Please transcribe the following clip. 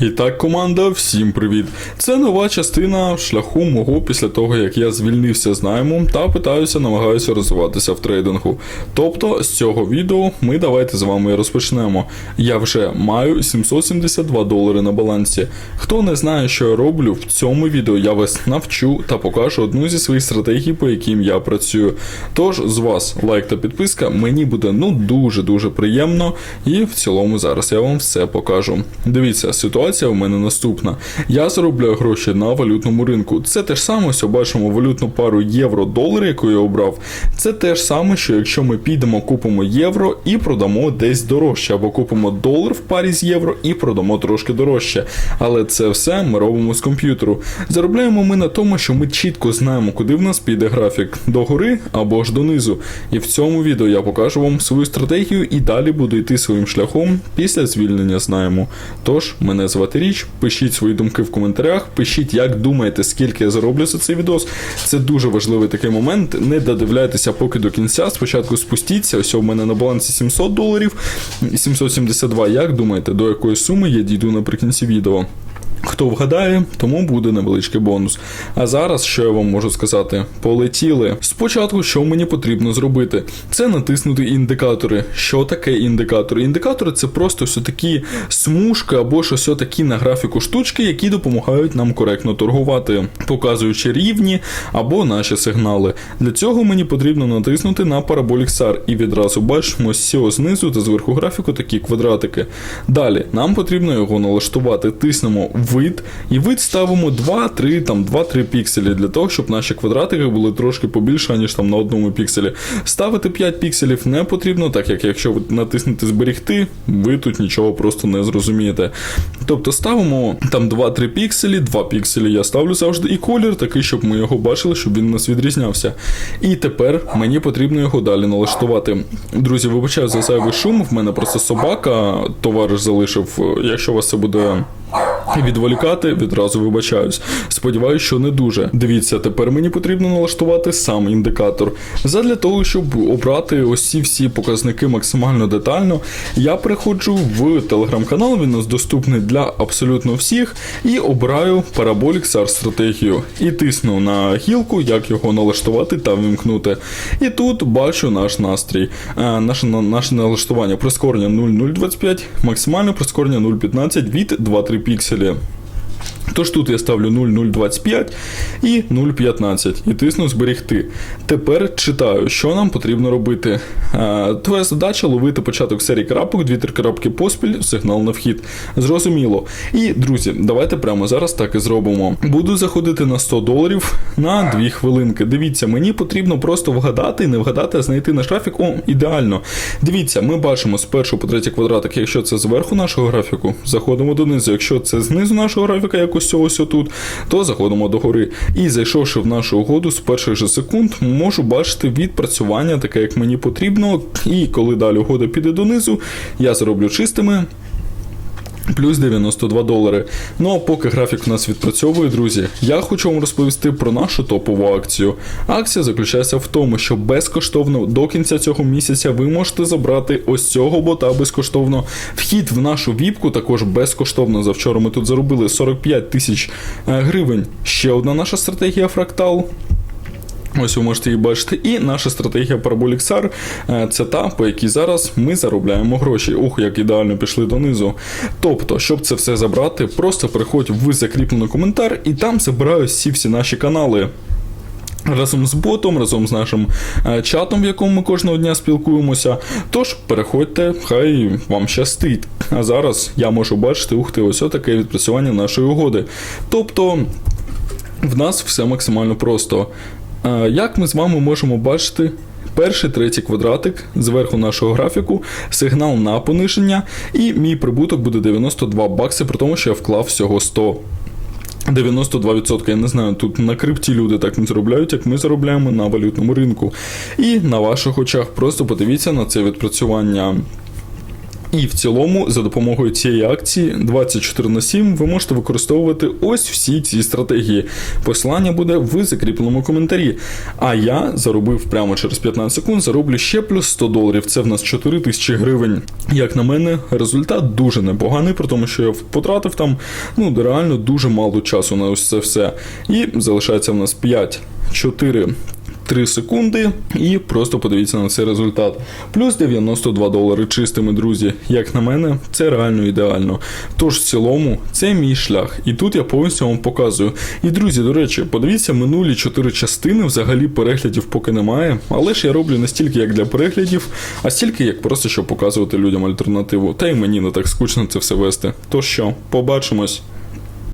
І так, команда, всім привіт! Це нова частина шляху мого після того, як я звільнився з найму та питаюся, намагаюся розвиватися в трейдингу. Тобто з цього відео ми давайте з вами розпочнемо. Я вже маю 772 долари на балансі. Хто не знає, що я роблю, в цьому відео я вас навчу та покажу одну зі своїх стратегій, по яким я працюю. Тож з вас лайк та підписка, мені буде ну дуже дуже приємно, і в цілому зараз я вам все покажу. Дивіться, ситуація в мене наступна. Я заробляю гроші на валютному ринку. Це те ж саме, ось бачимо валютну пару євро-долар, яку я обрав. Це те ж саме, що якщо ми підемо, купимо євро і продамо десь дорожче, або купимо долар в парі з євро і продамо трошки дорожче. Але це все ми робимо з комп'ютеру. Заробляємо ми на тому, що ми чітко знаємо, куди в нас піде графік догори або ж донизу. І в цьому відео я покажу вам свою стратегію і далі буду йти своїм шляхом після звільнення з найму. Тож, мене звати Річ, пишіть свої думки в коментарях, пишіть, як думаєте, скільки я зароблю за цей відос. Це дуже важливий такий момент. Не додивляйтеся поки до кінця. Спочатку спустіться. Ось у мене на балансі 700 доларів, 772. Як думаєте, до якої суми я дійду наприкінці відео? Хто вгадає, тому буде невеличкий бонус. А зараз що я вам можу сказати? Полетіли. Спочатку, що мені потрібно зробити? Це натиснути індикатори. Що таке індикатори? Індикатори це просто все такі смужки або ж ось такі на графіку штучки, які допомагають нам коректно торгувати, показуючи рівні або наші сигнали. Для цього мені потрібно натиснути на Parabolic SAR і відразу бачимо з цього знизу та зверху графіку такі квадратики. Далі нам потрібно його налаштувати. Тиснемо вид, і вид ставимо 2-3 там 2-3 пікселі для того, щоб наші квадратики були трошки побільше, ніж там на одному пікселі. Ставити 5 пікселів не потрібно, так як якщо ви натиснете зберігти, ви тут нічого просто не зрозумієте. Тобто ставимо там 2-3 пікселі, 2 пікселі я ставлю завжди, і колір такий, щоб ми його бачили, щоб він у нас відрізнявся. І тепер мені потрібно його далі налаштувати. Друзі, вибачаю за зайвий шум, в мене просто собака, товариш залишив. Якщо вас це буде відволікати, відразу вибачаюсь. Сподіваюсь, що не дуже. Дивіться, тепер мені потрібно налаштувати сам індикатор. Задля того, щоб обрати ось ці всі показники максимально детально, я приходжу в телеграм-канал, він у нас доступний для абсолютно всіх, і обираю Parabolic SAR стратегію. І тисну на гілку, як його налаштувати та вимкнути. І тут бачу наш настрій, е, наше, на- наше налаштування прискорення 0,025, максимальне прискорення 0,15 від 2-3 пікселі. Тож тут я ставлю 0,025 і 0,15 і тисну зберігти. Тепер читаю, що нам потрібно робити. Е, Твоя задача ловити початок серії крапок, 2-3 крапки поспіль, сигнал на вхід. Зрозуміло. І, друзі, давайте прямо зараз так і зробимо. Буду заходити на 100 доларів на 2 хвилинки. Дивіться, мені потрібно просто вгадати, не вгадати, а знайти наш графік. О, ідеально. Дивіться, ми бачимо з першого по третій квадратик, якщо це зверху нашого графіку, заходимо донизу. Якщо це знизу нашого графіка, якось ось отут, то заходимо догори. І зайшовши в нашу угоду з перших же секунд, можу бачити відпрацювання, таке як мені потрібно. І коли далі угода піде донизу, я зроблю чистими. Плюс 92 долари. Ну а поки графік у нас відпрацьовує, друзі, я хочу вам розповісти про нашу топову акцію. Акція заключається в тому, що безкоштовно до кінця цього місяця ви можете забрати ось цього бота безкоштовно. Вхід в нашу віпку також безкоштовно. Завчора ми тут заробили 45 тисяч е, гривень. Ще одна наша стратегія фрактал. Ось ви можете її бачити. І наша стратегія Parabolic SAR е, це та, по якій зараз ми заробляємо гроші. Ух, як ідеально пішли донизу. Тобто, щоб це все забрати, просто переходь в закріплений коментар і там забираю всі всі наші канали. Разом з ботом, разом з нашим е, чатом, в якому ми кожного дня спілкуємося. Тож переходьте, хай вам щастить. А зараз я можу бачити, ух ти, ось таке відпрацювання нашої угоди. Тобто, в нас все максимально просто. Як ми з вами можемо бачити, перший третій квадратик зверху нашого графіку, сигнал на пониження, і мій прибуток буде 92 бакси, при тому, що я вклав всього 100. 92%, я не знаю, тут на крипті люди так не заробляють, як ми заробляємо на валютному ринку. І на ваших очах просто подивіться на це відпрацювання. І в цілому, за допомогою цієї акції 24 на 7 ви можете використовувати ось всі ці стратегії. Посилання буде в закріпленому коментарі. А я заробив прямо через 15 секунд, зароблю ще плюс 100 доларів. Це в нас 4 тисячі гривень. Як на мене, результат дуже непоганий, при тому, що я потратив там ну реально дуже мало часу на ось це все. І залишається в нас 5, 4, 3 секунди, і просто подивіться на цей результат. Плюс 92 долари чистими, друзі. Як на мене, це реально ідеально. Тож, в цілому, це мій шлях. І тут я повністю вам показую. І друзі, до речі, подивіться минулі 4 частини, взагалі переглядів поки немає. Але ж я роблю не стільки як для переглядів, а стільки як просто щоб показувати людям альтернативу. Та й мені не так скучно це все вести. То що, побачимось.